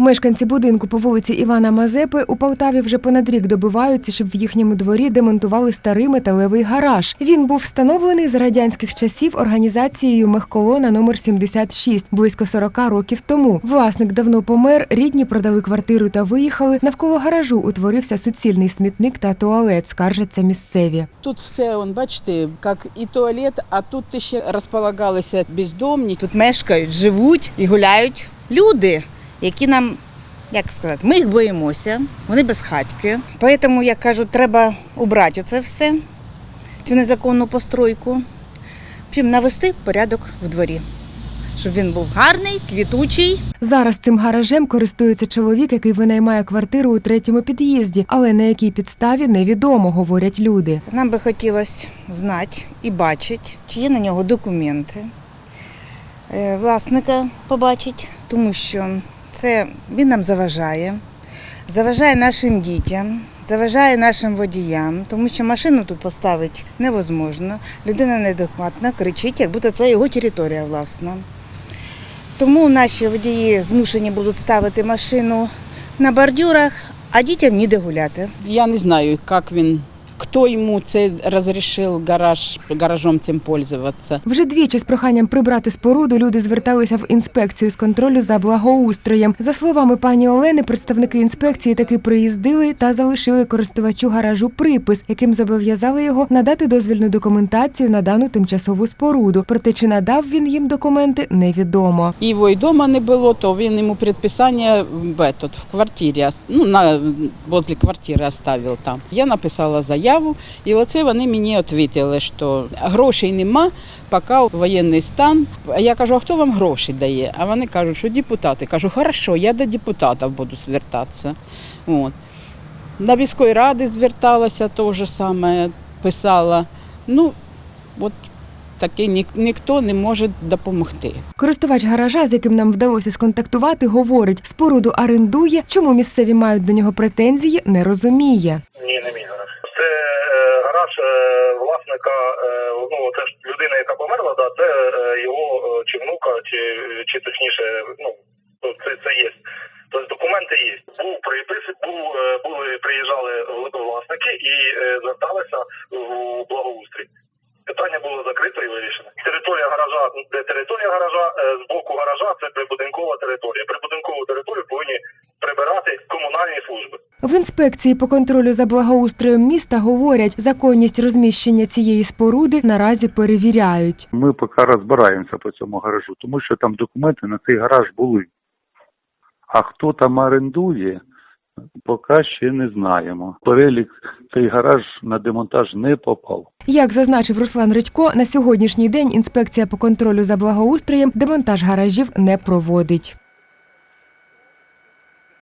Мешканці будинку по вулиці Івана Мазепи у Полтаві вже понад рік добиваються, щоб в їхньому дворі демонтували старий металевий гараж. Він був встановлений за радянських часів організацією Мехколона номер 76 близько 40 років тому. Власник давно помер, рідні продали квартиру та виїхали. Навколо гаражу утворився суцільний смітник та туалет, скаржаться місцеві. Тут все, он, бачите, як і туалет, а тут ще розполагалися бездомні. Тут мешкають, живуть і гуляють люди, які нам, як сказати, ми їх боїмося, вони безхатьки. Тому, я кажу, треба убрати оце все, цю незаконну постройку, чим навести порядок в дворі, щоб він був гарний, квітучий. Зараз цим гаражем користується чоловік, який винаймає квартиру у третьому під'їзді, але на якій підставі невідомо, говорять люди. Нам би хотілося знати і бачити, чи є на нього документи. Е, Власника побачити, тому що це він нам заважає, заважає нашим дітям, заважає нашим водіям, тому що машину тут поставити невозможно. Людина неадекватна, кричить, як будто це його територія власна. Тому наші водії змушені будуть ставити машину на бордюрах, а дітям ніде гуляти. Я не знаю, як він, хто йому це розрішив гараж, гаражом цим пользуватися. Вже двічі з проханням прибрати споруду люди зверталися в інспекцію з контролю за благоустроєм. За словами пані Олени, представники інспекції таки приїздили та залишили користувачу гаражу припис, яким зобов'язали його надати дозвільну документацію на дану тимчасову споруду. Проте чи надав він їм документи, невідомо. Його і вдома не було, то він йому предписання в, этот, в квартирі, ну, на, возле квартири оставив там. Я написала заяву, і оце вони мені відповіли, що грошей нема, поки воєнний стан. А я кажу, а хто вам гроші дає? А вони кажуть, що депутати. Кажу, хорошо, я до депутатів буду звертатися. От. До міської ради зверталася, теж саме писала. Ну, от таке ні, ніхто не може допомогти. Користувач гаража, з яким нам вдалося сконтактувати, говорить, споруду орендує. Чому місцеві мають до нього претензії, не розуміє. Ні, не е, е, власника, е, ну це людина, яка померла, да, це е, його е, чи внука, чи, чи точніше, ну це, це є. Тобто документи є. Був припис, був, були, приїжджали власники і зверталися у благоустрій. Питання було закрито і вирішено. Територія гаража, де територія гаража, з боку гаража це прибудинкова територія. В інспекції по контролю за благоустроєм міста говорять, законність розміщення цієї споруди наразі перевіряють. Ми поки розбираємося по цьому гаражу, тому що там документи на цей гараж були. А хто там орендує, поки ще не знаємо. Перелік цей гараж на демонтаж не попав. Як зазначив Руслан Редько, на сьогоднішній день інспекція по контролю за благоустроєм демонтаж гаражів не проводить.